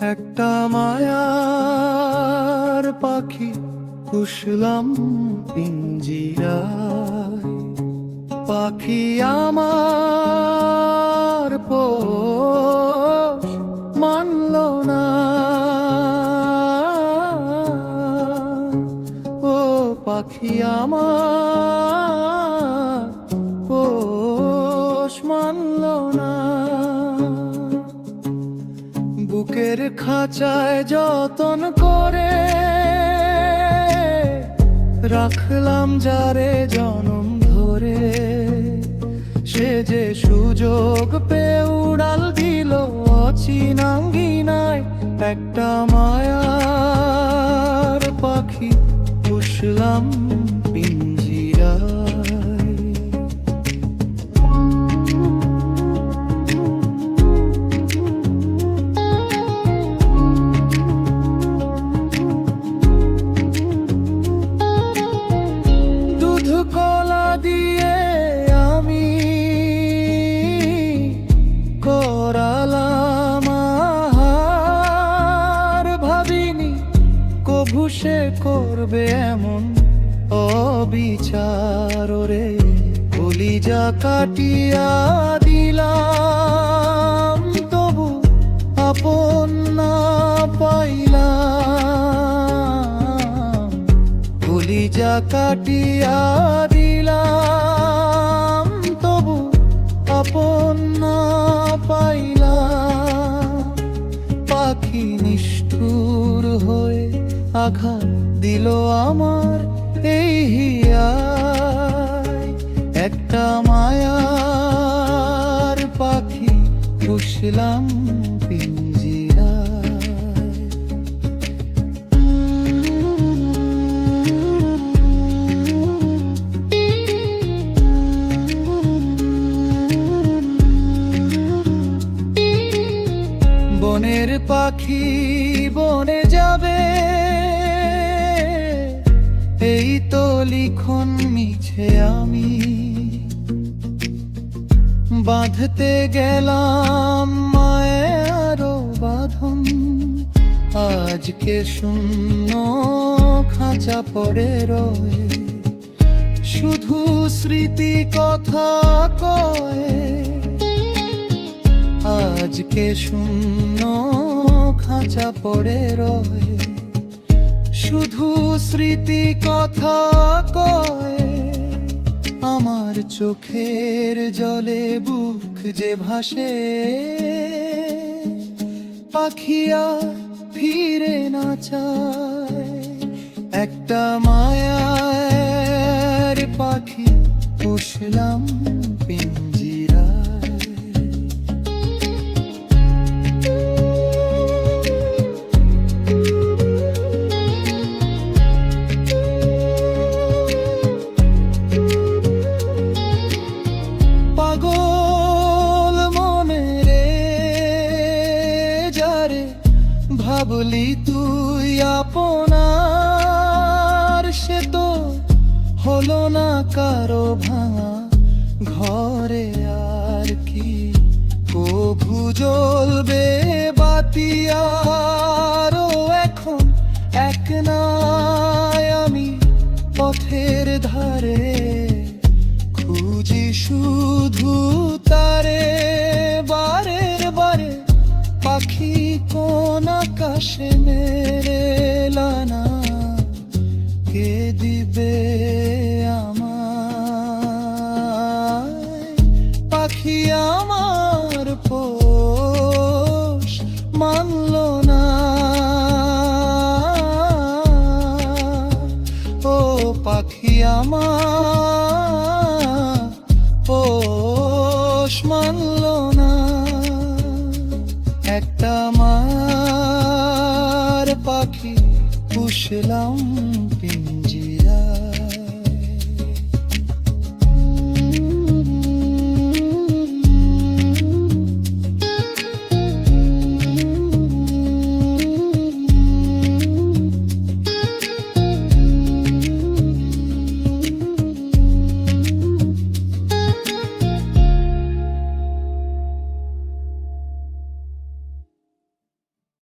একটা মায়ার পাখি পুষলাম পিঞ্জিরায়। পাখি আমার পোষ মানল না। ও পাখি আমার খাঁচায় যতন করে। রাখলাম যারে জনম ধরে। সে যে সুযোগ পেয়ে উড়াল দিল অচিনাঙ্গিনায়, একটা করবে এমন অবিচার রে কলিজা কাটিয়া দিলাম, তবু আপন না পাইলা পাইলাম। কলিজা কাটিয়া দিলাম, তবু আপন না পাইলাম। পাখি নিষ্ঠুর হয়ে আঘাত দিল আমার এই হিয়ায়। একটা মায়ার পাখি পুষলাম বনের পাখি বনে যাবে এই তো লিখন মিছে আমি। বাঁধতে গেলাম মায়েরও বাঁধন। আজকে শূন্য খাঁচা পড়ে রয়ে। শুধু স্মৃতি কথা কয়ে। আজকে শূন্য খাঁচা পড়ে রয়ে। শুধু স্মৃতি কথা কয়, আমার চোখের জলে বুক যে ভাসে, পাখিয়া ফিরে না চায়, একটা মায়ার পাগল মনে রে, যারে ভাবলি তুই আপনার, সে তো হলো না কারও ভাঙা ঘরে আর কি। কভু জ্বলবে বাতি খুঁজি শুধু তারে, বারের বারে পাখি কোন আকাশে মেরে লানা। কে দিবে আমায়? পাখি আমার না। পাখি আমার পাখি পুষলাম পিঞ্জি